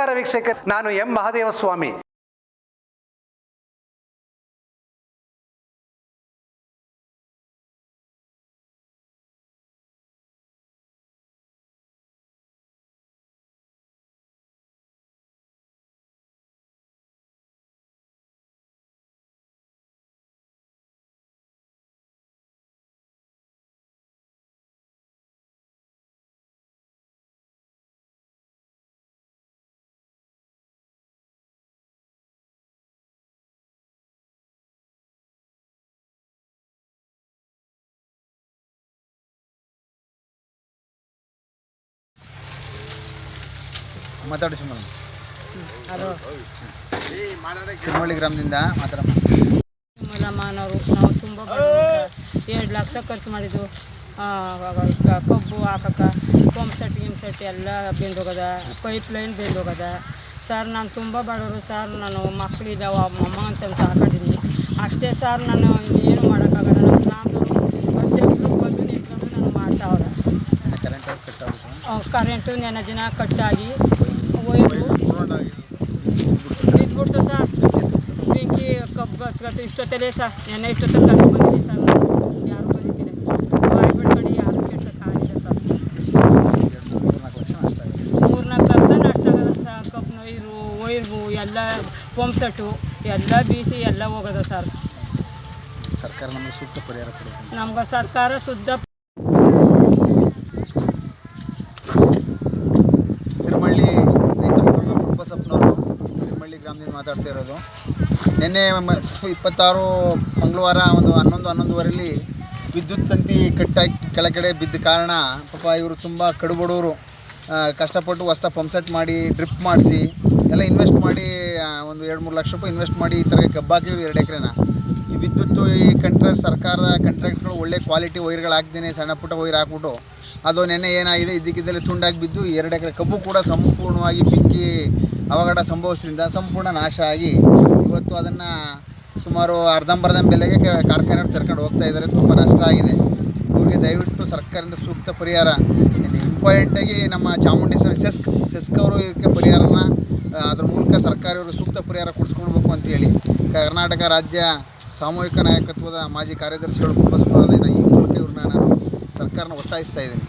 ನಮಸ್ಕಾರ ವೀಕ್ಷಕರು ನಾನು ಎಂ. ಮಹಾದೇವ ಸ್ವಾಮಿ ಮಾತಾಡಿ ಸುಮ್ಮನೆ ಸಿಮೋಳಿ ಗ್ರಾಮದಿಂದ ಮಾತಾಡೋರು ಮಾನವರು ನಾವು ತುಂಬ ಎರಡು ಲಕ್ಷ ಖರ್ಚು ಮಾಡಿದ್ದು. ಕಬ್ಬು ಹಾಕಕ್ಕೆ ಪಂಪ್ ಸೆಟ್ ಗಿಮ್ ಸೆಟ್ ಎಲ್ಲ ಬೆಂದೋಗದ ಪೈಪ್ ಲೈನ್ ಬೆಂದೋಗದ. ಸರ್ ನಾನು ತುಂಬ ಬಡವರು ಸರ್. ನಾನು ಮಕ್ಕಳಿದ್ದಾವ ಅಮ್ಮ ಅಂತ ಸಾಕೊಂಡಿದ್ದೀನಿ. ಅಷ್ಟೇ ಸರ್ ನಾನು ಕರೆಂಟು ನೆನೆ ದಿನ ಕಟ್ಟಾಗಿ ಒಯ್ದು ಬಿದ್ದುಬಿಡ್ತು ಸರ್. ಬೆಂಕಿ ಕಬ್ಬು ಹತ್ಕೊಳ್ತೀವಿ ಇಷ್ಟೊತ್ತಲ್ಲೇ ಸರ್ ನೆನೆ ಇಷ್ಟೊತ್ತಲ್ಲಿ ಕರ್ಕೊಂಡು ಬಂದಿದ್ದೀವಿ ಸರ್. ಯಾರು ಬಂದಿದ್ದಿಲ್ಲ. ಬಾಯಿ ಬಿಡ್ಕೊಂಡು ಯಾರು ಕೆಡ್ಸೋಕ್ಕಾಗಿಲ್ಲ ಸರ್. ಮೂರ್ನಾಲ್ಕು ಲಕ್ಷ ನಷ್ಟ ಆಗದ ಸರ್ ಕಬ್ಬು ನೀರು ಒಯ್ರು ಎಲ್ಲ ಪಂಪ್ ಸೆಟ್ಟು ಎಲ್ಲ ಬೀಸಿ ಎಲ್ಲ ಹೋಗೋದ ಸರ್. ಸರ್ಕಾರ ನಮಗೆ ಸೂಕ್ತ ಪರಿಹಾರ ನಮ್ಗೆ ಸರ್ಕಾರ ಶುದ್ಧ ಮಾತಾಡ್ತಾ ಇರೋದು. ನಿನ್ನೆ ಇಪ್ಪತ್ತಾರು ಮಂಗಳವಾರ ಒಂದು ಹನ್ನೊಂದು, ಹನ್ನೊಂದುವರೆಯಲ್ಲಿ ವಿದ್ಯುತ್ ತಂತಿ ಕಟ್ಟಾಗಿ ಕೆಳಗಡೆ ಬಿದ್ದ ಕಾರಣ ಪಾಪ ಇವರು ತುಂಬ ಕಡುಬಡವರು ಕಷ್ಟಪಟ್ಟು ಹೊಸ ಪಂಪ್ ಸೆಟ್ ಮಾಡಿ, ಡ್ರಿಪ್ ಮಾಡಿಸಿ, ಎಲ್ಲ ಇನ್ವೆಸ್ಟ್ ಮಾಡಿ ಒಂದು ಎರಡು ಮೂರು ಲಕ್ಷ ರೂಪಾಯಿ ಇನ್ವೆಸ್ಟ್ ಮಾಡಿ ಈ ಥರ ಕಬ್ಬಾಕಿದ್ರು ಎರಡು ಎಕರೆನ. ಈ ವಿದ್ಯುತ್ ಈ ಕಂಟ್ರಾಕ್ಟ್ ಸರ್ಕಾರದ ಕಂಟ್ರಾಕ್ಟ್ಗಳು ಒಳ್ಳೆ ಕ್ವಾಲಿಟಿ ವೈರ್ಗಳು ಹಾಕ್ದೇನೆ ಸಣ್ಣ ಪುಟ್ಟ ವೈರ್ ಹಾಕ್ಬಿಟ್ಟು ಅದು ನೆನ್ನೆ ಏನಾಗಿದೆ? ಇದ್ದಕ್ಕಿದ್ದಲ್ಲಿ ತುಂಡಾಗಿ ಬಿದ್ದು ಎರಡು ಎಕರೆ ಕಬ್ಬು ಕೂಡ ಸಂಪೂರ್ಣವಾಗಿ ಬೆಂಕಿ ಅವಘಡ ಸಂಭವಿಸಿದ್ರಿಂದ ಸಂಪೂರ್ಣ ನಾಶ ಆಗಿ ಇವತ್ತು ಅದನ್ನು ಸುಮಾರು ಅರ್ಧಂಬರ್ಧಂ ಬೆಲೆಗೆ ಕಾರ್ಖಾನೆ ತರ್ಕೊಂಡು ಹೋಗ್ತಾ ಇದ್ದಾರೆ. ತುಂಬ ನಷ್ಟ ಆಗಿದೆ. ಇವರಿಗೆ ದಯವಿಟ್ಟು ಸರ್ಕಾರದಿಂದ ಸೂಕ್ತ ಪರಿಹಾರ. ಇಂಪಾರ್ಟೆಂಟಾಗಿ ನಮ್ಮ ಚಾಮುಂಡೇಶ್ವರಿ ಸೆಸ್ಕ್ ಸೆಸ್ಕ್ ಅವರು ಇದಕ್ಕೆ ಪರಿಹಾರನ ಅದ್ರ ಮೂಲಕ ಸರ್ಕಾರ ಇವರು ಸೂಕ್ತ ಪರಿಹಾರ ಕೊಡಿಸ್ಕೊಳ್ಬೇಕು ಅಂತೇಳಿ ಕರ್ನಾಟಕ ರಾಜ್ಯ ಸಾಮೂಹಿಕ ನಾಯಕತ್ವದ ಮಾಜಿ ಕಾರ್ಯದರ್ಶಿಗಳು ಕುಂಬಸ್ಮರದಿಂದ ಈ ಮೂಲಕ ಇವ್ರನ್ನ ನಾನು ಸರ್ಕಾರನ ಒತ್ತಾಯಿಸ್ತಾ ಇದ್ದೀನಿ